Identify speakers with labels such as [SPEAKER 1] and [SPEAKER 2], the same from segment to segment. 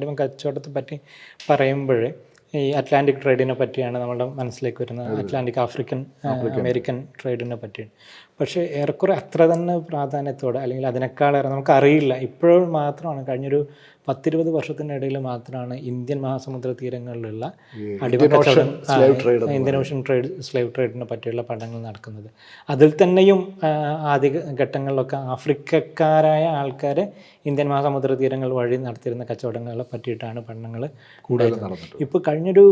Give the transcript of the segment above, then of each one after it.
[SPEAKER 1] അടിമ കച്ചവടത്തെ പറ്റി പറയുമ്പോൾ ഈ അറ്റ്ലാന്റിക് ട്രേഡിനെ പറ്റിയാണ് നമ്മുടെ മനസ്സിലേക്ക് വരുന്നത്. അറ്റ്ലാന്റിക് ആഫ്രിക്കൻ അമേരിക്കൻ ട്രേഡിനെ പറ്റിയാണ്. പക്ഷേ ഏറെക്കുറെ അത്ര തന്നെ പ്രാധാന്യത്തോടെ അല്ലെങ്കിൽ അതിനേക്കാളേറെ നമുക്ക് അറിയില്ല ഇപ്പോഴും മാത്രമാണ് കഴിഞ്ഞൊരു പത്തിരുപത് വർഷത്തിനിടയിൽ മാത്രമാണ് ഇന്ത്യൻ മഹാസമുദ്ര തീരങ്ങളിലുള്ള അടിമ കച്ചവടം ആ, ഇന്ത്യൻ ഓഷ്യൻ ട്രേഡ് സ്ലേവ് ട്രേഡിനെ പറ്റിയുള്ള പഠനങ്ങൾ നടക്കുന്നത്. അതിൽ തന്നെയും ആദ്യ ഘട്ടങ്ങളിലൊക്കെ ആഫ്രിക്കക്കാരായ ആൾക്കാരെ ഇന്ത്യൻ മഹാസമുദ്ര തീരങ്ങൾ വഴി നടത്തിയിരുന്ന കച്ചവടങ്ങളെ പറ്റിയിട്ടാണ് പഠനങ്ങൾ കൂടുതൽ ഇപ്പോൾ കഴിഞ്ഞൊരു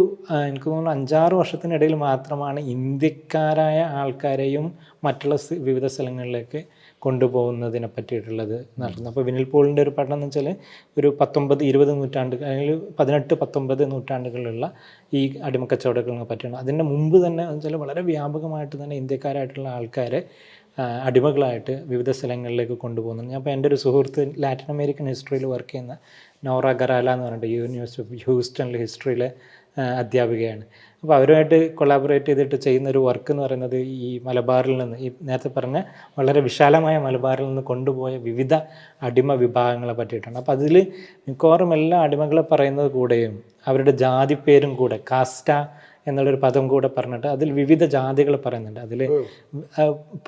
[SPEAKER 1] എനിക്ക് തോന്നുന്നു അഞ്ചാറ് വർഷത്തിനിടയിൽ മാത്രമാണ് ഇന്ത്യക്കാരായ ആൾക്കാരെയും മറ്റുള്ള വിവിധ സ്ഥലങ്ങളിലേക്ക് കൊണ്ടുപോകുന്നതിനെ പറ്റിയിട്ടുള്ളത് നടക്കുന്നത് അപ്പോൾ വിനിൽ പോളിന്റെ ഒരു പഠനം എന്ന് വെച്ചാൽ ഒരു പത്തൊമ്പത് ഇരുപത് നൂറ്റാണ്ട് അല്ലെങ്കിൽ പതിനെട്ട് പത്തൊമ്പത് നൂറ്റാണ്ടുകളിലുള്ള ഈ അടിമക്കച്ചവടങ്ങളെ പറ്റിയാണ്. അതിന്റെ മുമ്പ് തന്നെ എന്ന് വെച്ചാൽ വളരെ വ്യാപകമായിട്ട് തന്നെ ഇന്ത്യക്കാരായിട്ടുള്ള ആൾക്കാരെ അടിമകളായിട്ട് വിവിധ സ്ഥലങ്ങളിലേക്ക് കൊണ്ടുപോകുന്നുണ്ട് ഞാൻ ഇപ്പോൾ എന്റെ ഒരു സുഹൃത്ത് ലാറ്റിൻ അമേരിക്കൻ ഹിസ്റ്ററിയിൽ വർക്ക് ചെയ്യുന്ന നോറ ഗറാല എന്ന് പറഞ്ഞിട്ട് യൂണിവേഴ്സിറ്റി ഓഫ് ഹ്യൂസ്റ്റണിൽ ഹിസ്റ്ററിയിലെ അധ്യാപികയാണ്. അപ്പോൾ അവരുമായിട്ട് കൊളാബറേറ്റ് ചെയ്തിട്ട് ചെയ്യുന്ന ഒരു വർക്ക് എന്ന് പറയുന്നത് ഈ മലബാറിൽ നിന്ന് ഈ നേരത്തെ പറഞ്ഞ വളരെ വിശാലമായ മലബാറിൽ നിന്ന് കൊണ്ടുപോയ വിവിധ അടിമ വിഭാഗങ്ങളെ പറ്റിയിട്ടാണ്. അപ്പോൾ അതിൽ മിക്കവാറും എല്ലാ അടിമകളെ പറയുന്നത് കൂടെയും അവരുടെ ജാതി പേരും കൂടെ കാസ്റ്റ എന്നുള്ളൊരു പദം കൂടെ പറഞ്ഞിട്ട് അതിൽ വിവിധ ജാതികൾ പറയുന്നുണ്ട്. അതിൽ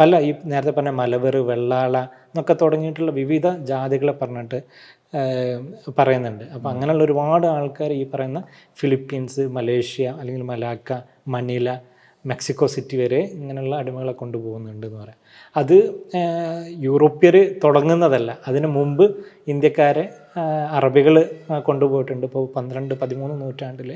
[SPEAKER 1] പല ഈ നേരത്തെ പറഞ്ഞ മലവെറ് വെള്ളാള എന്നൊക്കെ തുടങ്ങിയിട്ടുള്ള വിവിധ ജാതികളെ പറഞ്ഞിട്ട് പറയുന്നുണ്ട്. അപ്പോൾ അങ്ങനെയുള്ള ഒരുപാട് ആൾക്കാർ ഈ പറയുന്ന ഫിലിപ്പീൻസ് മലേഷ്യ അല്ലെങ്കിൽ മലാക്ക മനില മെക്സിക്കോ സിറ്റി വരെ ഇങ്ങനെയുള്ള അടിമകളെ കൊണ്ടുപോകുന്നുണ്ട് എന്ന് പറയാം. അത് യൂറോപ്യർ തുടങ്ങുന്നതല്ല. അതിനു മുമ്പ് ഇന്ത്യക്കാരെ അറബികൾ കൊണ്ടുപോയിട്ടുണ്ട്. ഇപ്പോൾ പന്ത്രണ്ട് പതിമൂന്ന് നൂറ്റാണ്ടിൽ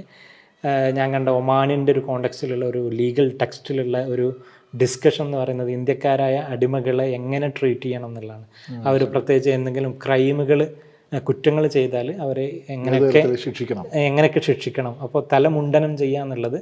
[SPEAKER 1] ഞാൻ കണ്ട ഒമാനിന്റെ ഒരു കോണ്ടക്സ്റ്റിലുള്ള ഒരു ലീഗൽ ടെക്സ്റ്റിലുള്ള ഒരു ഡിസ്കഷൻ എന്ന് പറയുന്നത് ഇന്ത്യക്കാരായ അടിമകളെ എങ്ങനെ ട്രീറ്റ് ചെയ്യണം എന്നുള്ളതാണ്. അവർ പ്രത്യേകിച്ച് എന്തെങ്കിലും ക്രൈമുകൾ കുറ്റങ്ങൾ ചെയ്താൽ അവരെ എങ്ങനെയൊക്കെ
[SPEAKER 2] ശിക്ഷിക്കണം.
[SPEAKER 1] എങ്ങനെയൊക്കെ ശിക്ഷിക്കണം. അപ്പോൾ തലമുണ്ടനം ചെയ്യുക എന്നുള്ളത്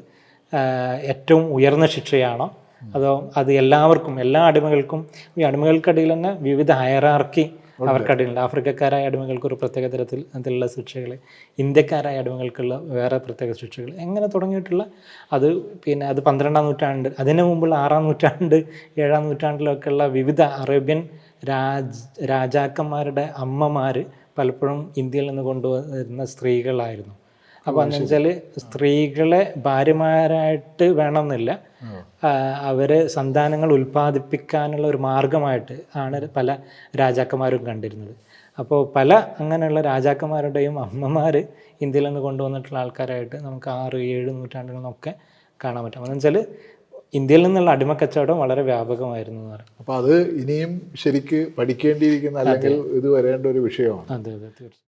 [SPEAKER 1] ഏറ്റവും ഉയർന്ന ശിക്ഷയാണോ? അതോ അത് എല്ലാവർക്കും എല്ലാ അടിമകൾക്കും ഈ അടിമകൾക്കിടയിൽ തന്നെ വിവിധ ഹയറാർക്കി അവർക്കിടയിലുണ്ട് ആഫ്രിക്കക്കാരായ അടിമകൾക്ക് ഒരു പ്രത്യേക തരത്തിൽ അതിലുള്ള ശിക്ഷകൾ ഇന്ത്യക്കാരായ അടിമകൾക്കുള്ള വേറെ പ്രത്യേക ശിക്ഷകൾ എങ്ങനെ തുടങ്ങിയിട്ടുള്ള അത് പിന്നെ അത് പന്ത്രണ്ടാം നൂറ്റാണ്ട് അതിന് മുമ്പുള്ള ആറാം നൂറ്റാണ്ട് ഏഴാം നൂറ്റാണ്ടിലൊക്കെയുള്ള വിവിധ അറേബ്യൻ രാജ് രാജാക്കന്മാരുടെ അമ്മമാർ പലപ്പോഴും ഇന്ത്യയിൽ നിന്ന് കൊണ്ടുവരുന്ന സ്ത്രീകളായിരുന്നു. അപ്പോൾ എന്ന് വെച്ചാൽ സ്ത്രീകളെ ഭാര്യമാരായിട്ട് വേണമെന്നില്ല. അവരെ സന്താനങ്ങൾ ഉൽപ്പാദിപ്പിക്കാനുള്ള ഒരു മാർഗമായിട്ട് ആണ് പല രാജാക്കന്മാരും കണ്ടിരുന്നത്. അപ്പോൾ പല അങ്ങനെയുള്ള രാജാക്കന്മാരുടെയും അമ്മമാർ ഇന്ത്യയിൽ നിന്ന് കൊണ്ടുവന്നിട്ടുള്ള ആൾക്കാരായിട്ട് നമുക്ക് ആറ് ഏഴ് നൂറ്റാണ്ടുകളിലൊക്കെ കാണാൻ പറ്റും. എന്ന് വെച്ചാൽ ഇന്ത്യയിൽ നിന്നുള്ള അടിമക്കച്ചവടം വളരെ വ്യാപകമായിരുന്നു എന്ന് പറയും.
[SPEAKER 2] അപ്പൊ അത് ഇനിയും ശരിക്ക് പഠിക്കേണ്ടിയിരിക്കുന്ന അല്ലെങ്കിൽ ഇത് വരേണ്ട ഒരു വിഷയമാണ്.
[SPEAKER 1] അതെ അതെ തീർച്ചയായും.